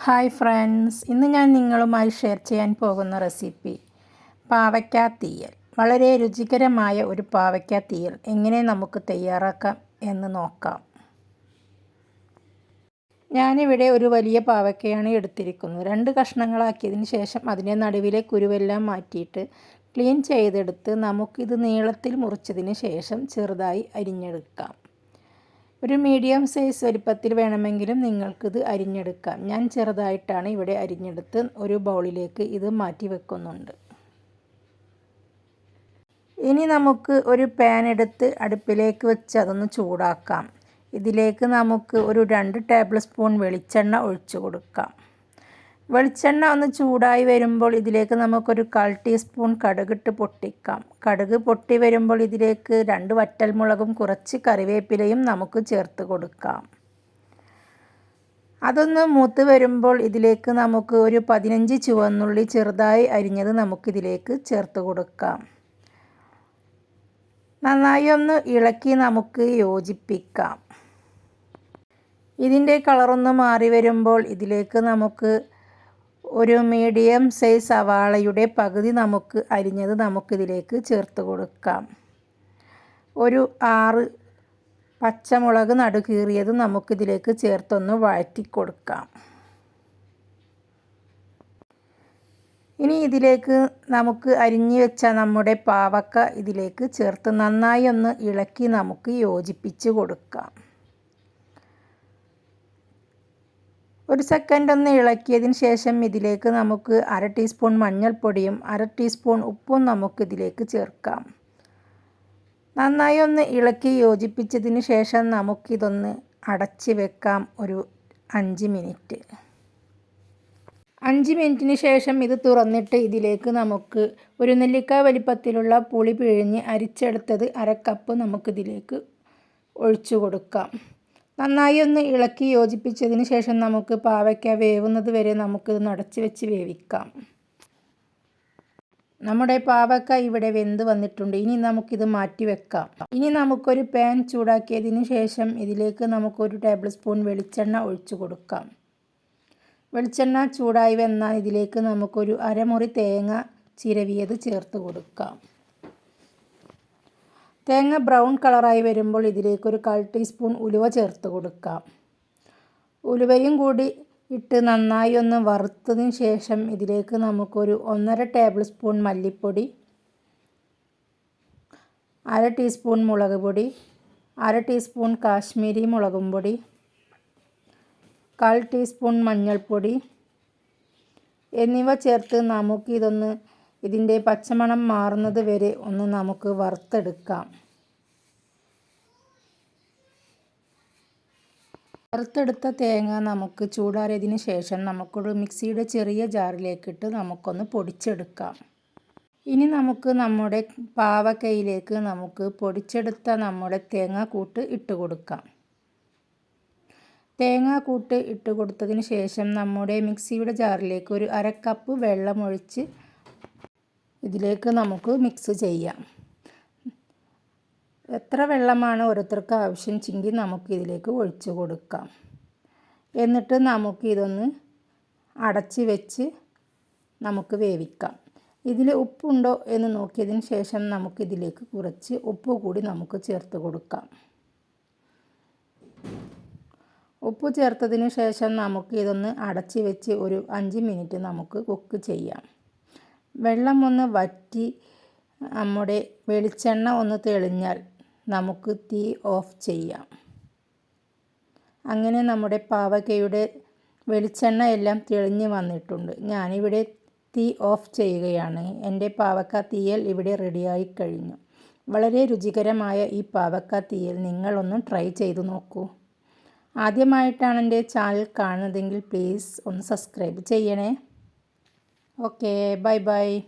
Hi friends ഇന്ന് ഞാൻ നിങ്ങളുമായി ഷെയർ ചെയ്യാൻ പോകുന്ന റെസിപ്പി പാവയ്ക്ക തീയൽ. വളരെ രുചികരമായ ഒരു പാവയ്ക്ക തീയൽ. എങ്ങനെ നമുക്ക് തയ്യാറാക്കാം എന്ന് നോക്കാം. ഞാനിവിടെ ഒരു വലിയ പാവയ്ക്കയാണ് എടുത്തിരിക്കുന്നത്. രണ്ട് കഷ്ണങ്ങളാക്കിയതിന് ശേഷം അതിന്റെ നടുവിലെ കുരുവെല്ലാം മാറ്റിയിട്ട് ക്ലീൻ ചെയ്തെടുത്ത് നമുക്കിത് നീളത്തിൽ മുറിച്ചതിന് ശേഷം ചെറുതായി അരിഞ്ഞെടുക്കാം. ഒരു മീഡിയം സൈസ് വലിപ്പത്തിൽ വേണമെങ്കിലും നിങ്ങൾക്കിത് അരിഞ്ഞെടുക്കാം. ഞാൻ ചെറുതായിട്ടാണ് ഇവിടെ അരിഞ്ഞെടുത്ത് ഒരു ബൗളിലേക്ക് ഇത് മാറ്റി വെക്കുന്നുണ്ട്. ഇനി നമുക്ക് ഒരു പാൻ എടുത്ത് അടുപ്പിലേക്ക് വെച്ച് അതൊന്ന് ചൂടാക്കാം. ഇതിലേക്ക് നമുക്ക് ഒരു രണ്ട് ടേബിൾ സ്പൂൺ വെളിച്ചെണ്ണ ഒഴിച്ചു കൊടുക്കാം. വെളിച്ചെണ്ണ ഒന്ന് ചൂടായി വരുമ്പോൾ ഇതിലേക്ക് നമുക്കൊരു കാൽ ടീസ്പൂൺ കടുകിട്ട് പൊട്ടിക്കാം. കടുക് പൊട്ടി വരുമ്പോൾ ഇതിലേക്ക് രണ്ട് വറ്റൽമുളകും കുറച്ച് കറിവേപ്പിലയും നമുക്ക് ചേർത്ത് കൊടുക്കാം. അതൊന്ന് മൂത്ത് വരുമ്പോൾ ഇതിലേക്ക് നമുക്ക് ഒരു പതിനഞ്ച് ചുവന്നുള്ളി ചെറുതായി അരിഞ്ഞത് നമുക്കിതിലേക്ക് ചേർത്ത് കൊടുക്കാം. നന്നായി ഒന്ന് ഇളക്കി നമുക്ക് യോജിപ്പിക്കാം. ഇതിന്റെ കളറൊന്ന് മാറി വരുമ്പോൾ ഇതിലേക്ക് നമുക്ക് ഒരു മീഡിയം സൈസ് സവാളയുടെ പകുതി നമുക്ക് അരിഞ്ഞത് നമുക്കിതിലേക്ക് ചേർത്ത് കൊടുക്കാം. ഒരു ആറ് പച്ചമുളക് നടുകീറിയത് നമുക്കിതിലേക്ക് ചേർത്തൊന്ന് വഴറ്റി കൊടുക്കാം. ഇനി ഇതിലേക്ക് നമുക്ക് അരിഞ്ഞു വെച്ച നമ്മുടെ പാവക്ക ഇതിലേക്ക് ചേർത്ത് നന്നായി ഒന്ന് ഇളക്കി നമുക്ക് യോജിപ്പിച്ച് കൊടുക്കാം. ഒരു സെക്കൻഡ് ഒന്ന് ഇളക്കിയതിന് ശേഷം ഇതിലേക്ക് നമുക്ക് അര ടീസ്പൂൺ മഞ്ഞൾപ്പൊടിയും അര ടീസ്പൂൺ ഉപ്പും നമുക്ക് ഇതിലേക്ക് ചേർക്കാം. നന്നായി ഒന്ന് ഇളക്കി യോജിപ്പിച്ചതിന് ശേഷം നമുക്കിതൊന്ന് അടച്ച് വെക്കാം ഒരു അഞ്ച് മിനിറ്റ്. അഞ്ച് മിനിറ്റിന് ശേഷം ഇത് തുറന്നിട്ട് ഇതിലേക്ക് നമുക്ക് ഒരു നെല്ലിക്ക വലിപ്പത്തിലുള്ള പുളി പിഴിഞ്ഞ് അരിച്ചെടുത്തത് അര കപ്പ് നമുക്കിതിലേക്ക് ഒഴിച്ചു കൊടുക്കാം. നന്നായി ഒന്ന് ഇളക്കി യോജിപ്പിച്ചതിന് ശേഷം നമുക്ക് പാവയ്ക്ക വേവുന്നത് വരെ നമുക്കിത് നടച്ച് വെച്ച് വേവിക്കാം. നമ്മുടെ പാവക്ക ഇവിടെ വെന്ത് വന്നിട്ടുണ്ട്. ഇനി നമുക്കിത് മാറ്റി വെക്കാം. ഇനി നമുക്കൊരു പാൻ ചൂടാക്കിയതിന് ശേഷം ഇതിലേക്ക് നമുക്കൊരു ടേബിൾ സ്പൂൺ വെളിച്ചെണ്ണ ഒഴിച്ചു കൊടുക്കാം. വെളിച്ചെണ്ണ ചൂടായി വന്നാൽ ഇതിലേക്ക് നമുക്കൊരു അരമുറി തേങ്ങ ചിരവിയത് ചേർത്ത് കൊടുക്കാം. തേങ്ങ ബ്രൗൺ കളറായി വരുമ്പോൾ ഇതിലേക്ക് ഒരു കാൽ ടീസ്പൂൺ ഉലുവ ചേർത്ത് കൊടുക്കാം. ഉലുവയും കൂടി ഇട്ട് നന്നായി ഒന്ന് വറുത്തതിന് ശേഷം ഇതിലേക്ക് നമുക്കൊരു ഒന്നര ടേബിൾ സ്പൂൺ മല്ലിപ്പൊടി അര ടീസ്പൂൺ മുളക് പൊടി അര ടീസ്പൂൺ കാശ്മീരി മുളകും പൊടി കാൽ ടീസ്പൂൺ മഞ്ഞൾപ്പൊടി എന്നിവ ചേർത്ത് നമുക്ക് ഇതൊന്ന് ഇതിന്റെ പച്ചമണം മാറുന്നത് വരെ ഒന്ന് നമുക്ക് വറുത്തെടുക്കാം. വറുത്തെടുത്ത തേങ്ങ നമുക്ക് ചൂടാറിയതിന് ശേഷം നമുക്കൊരു മിക്സിയുടെ ചെറിയ ജാറിലേക്കിട്ട് നമുക്കൊന്ന് പൊടിച്ചെടുക്കാം. ഇനി നമുക്ക് നമ്മുടെ പാവക്കയിലേക്ക് നമുക്ക് പൊടിച്ചെടുത്ത നമ്മുടെ തേങ്ങാക്കൂട്ട് ഇട്ട് കൊടുക്കാം. തേങ്ങാക്കൂട്ട് ഇട്ട് കൊടുത്തതിന് ശേഷം നമ്മുടെ മിക്സിയുടെ ജാറിലേക്ക് ഒരു അര കപ്പ് വെള്ളമൊഴിച്ച് ഇതിലേക്ക് നമുക്ക് മിക്സ് ചെയ്യാം. എത്ര വെള്ളമാണ് ഓരോരുത്തർക്ക് ആവശ്യം ചെങ്കിൽ നമുക്ക് ഇതിലേക്ക് ഒഴിച്ച് കൊടുക്കാം. എന്നിട്ട് നമുക്ക് ഇതൊന്ന് അടച്ച് വെച്ച് നമുക്ക് വേവിക്കാം. ഇതിൽ ഉപ്പുണ്ടോ എന്ന് നോക്കിയതിന് ശേഷം നമുക്കിതിലേക്ക് കുറച്ച് ഉപ്പ് കൂടി നമുക്ക് ചേർത്ത് കൊടുക്കാം. ഉപ്പ് ചേർത്തതിന് ശേഷം നമുക്ക് ഇതൊന്ന് അടച്ച് വെച്ച് ഒരു അഞ്ച് മിനിറ്റ് നമുക്ക് കുക്ക് ചെയ്യാം. വെള്ളം ഒന്ന് വറ്റി നമ്മുടെ വെളിച്ചെണ്ണ ഒന്ന് തെളിഞ്ഞാൽ നമുക്ക് തീ ഓഫ് ചെയ്യാം. അങ്ങനെ നമ്മുടെ പാവക്കയുടെ വെളിച്ചെണ്ണ എല്ലാം തെളിഞ്ഞ് വന്നിട്ടുണ്ട്. ഞാനിവിടെ തീ ഓഫ് ചെയ്യുകയാണ്. എന്റെ പാവക്ക തീയൽ ഇവിടെ റെഡിയായി കഴിഞ്ഞു. വളരെ രുചികരമായ ഈ പാവക്ക തീയൽ നിങ്ങളൊന്ന് ട്രൈ ചെയ്തു നോക്കൂ. ആദ്യമായിട്ടാണ് എന്റെ ചാനൽ കാണുന്നതെങ്കിൽ പ്ലീസ് ഒന്ന് സബ്സ്ക്രൈബ് ചെയ്യണേ. Okay bye bye.